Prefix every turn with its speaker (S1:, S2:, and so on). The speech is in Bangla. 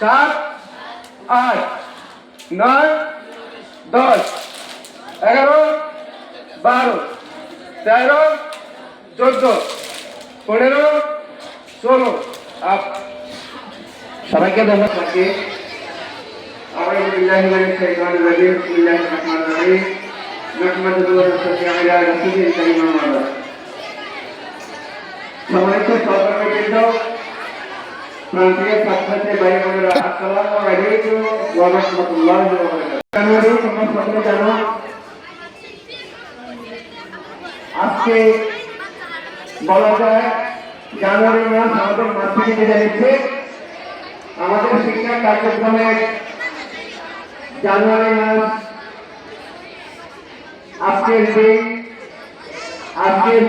S1: সাত আট নয় দশ এগারো বারো তেরো চোদ্দ পনেরো ষোলো। আপ।
S2: সবাইকে ধন্যবাদ
S1: সম্মানিত আসসালামু আলাইকুম ওয়া রাহমাতুল্লাহি ওয়া বারাকাতুহু। আজকে বলা যায়, জানুয়ারি মাস আমাদের মাস থেকে আমাদের শিক্ষা কার্যক্রমের জানুয়ারি মাস আজকের দিন, আজকের